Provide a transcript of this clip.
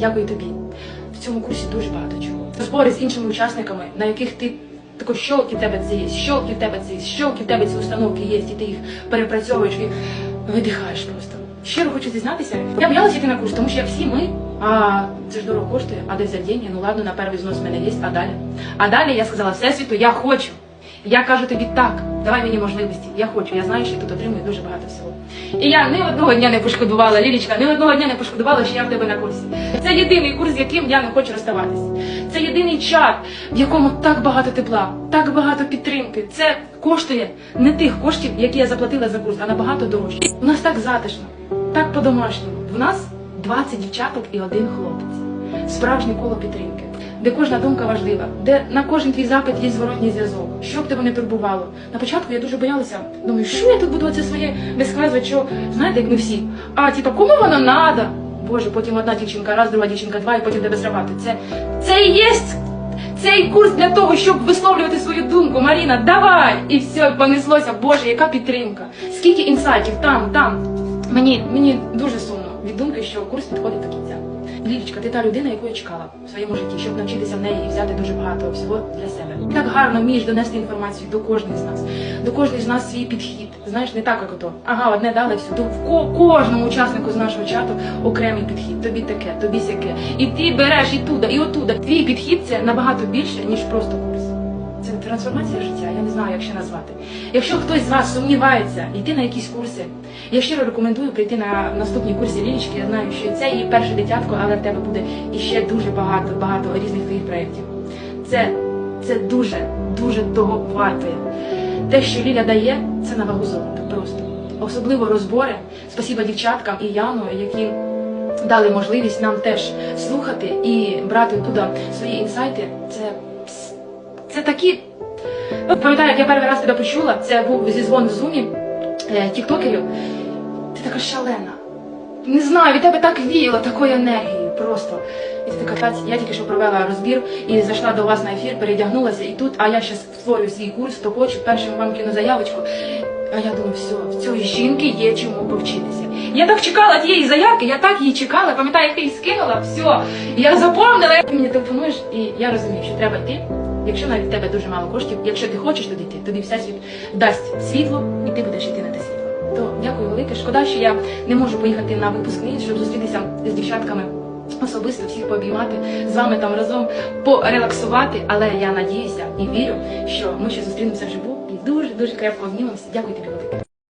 Дякую тобі. В цьому курсі дуже багато чого. Розбори з іншими учасниками, на яких ти тако щолки в тебе це є, щолки в тебе це є, щолки в тебе ці установки є, і ти їх перепрацьовуєш і видихаєш просто. Щиро хочу зізнатися. Я боялася йти на курс, тому що як всі ми, а це ж дорого коштує, а де взяти? Ну ладно, на перший взнос в мене є, а далі. А далі я сказала Всесвіту, я хочу. Я кажу тобі так, давай мені можливості. Я хочу, я знаю, що тут отримую дуже багато всього. І я ні одного дня не пошкодувала, Лілічка, ні одного дня не пошкодувала, що я в тебе на курсі. Це єдиний курс, з яким я не хочу розставатися. Це єдиний чат, в якому так багато тепла, так багато підтримки. Це коштує не тих коштів, які я заплатила за курс, а набагато дорожче. У нас так затишно, так по-домашньому. В нас 20 дівчаток і один хлопець. Справжнє коло підтримки, де кожна думка важлива, де на кожен твій запит є зворотній зв'язок. Що б тебе не турбувало? На початку я дуже боялася. Думаю, що я тут буду оце своє висказувати, що знаєте, як ми всі. А типа, кому воно надо? Боже, потім одна дівчинка, раз, друга дівчинка, два, і потім тебе срабати. Це, це і є цей курс для того, щоб висловлювати свою думку. Маріна, давай! І все, понеслося. Боже, яка підтримка! Скільки інсайтів там, там. Мені, мені дуже сумно від думки, що курс підходить до кінця. Лілічка, ти та людина, яку я чекала в своєму житті, щоб навчитися в неї і взяти дуже багато всього для себе. Так гарно вмієш донести інформацію до кожної з нас, до кожної з нас свій підхід. Знаєш, не так, як ото. Ага, одне дали все. То в кожному учаснику з нашого чату окремий підхід. Тобі таке, тобі сяке. І ти береш і туди, і отуда. Твій підхід це набагато більше, ніж просто курс. Це трансформація життя, я не знаю, як ще назвати. Якщо хтось з вас сумнівається йти на якісь курси, я щиро рекомендую прийти на наступні курси Лілічки. Я знаю, що це її перше дитятко, але в тебе буде іще дуже багато, багато різних твоїх проєктів. Це, це дуже, дуже того вартує. Те, що Ліля дає, це на вагу золота просто. Особливо розбори. Спасіба дівчаткам і Яну, які дали можливість нам теж слухати і брати туди свої інсайти. Це, це такі. Пам'ятаю, як я перший раз тебе почула, це був зізвон в зумі е, тіктокерів. Ти така шалена. Не знаю, від тебе так віяло такою енергією просто. І ти така «Таць, я тільки що провела розбір і зайшла до вас на ефір, передягнулася і тут, а я зараз створюю свій курс, то хочу першим вам кину заявочку. А я думаю, все, в цієї жінки є чому повчитися. Я так чекала тієї заявки, я так її чекала, пам'ятаю, як ти її скинула, все. Я запомнила, ти мені телефонуєш, і я розумію, що треба йти. Якщо навіть в тебе дуже мало коштів, якщо ти хочеш туди йти, тобі всесвіт дасть світло, і ти будеш йти на те світло. То дякую велике. Шкода, що я не можу поїхати на випускний, щоб зустрітися з дівчатками особисто, всіх пообіймати, з вами там разом порелаксувати. Але я надіюся і вірю, що ми ще зустрінемося вживу і дуже дуже крепко обнімемося. Дякую тобі велике.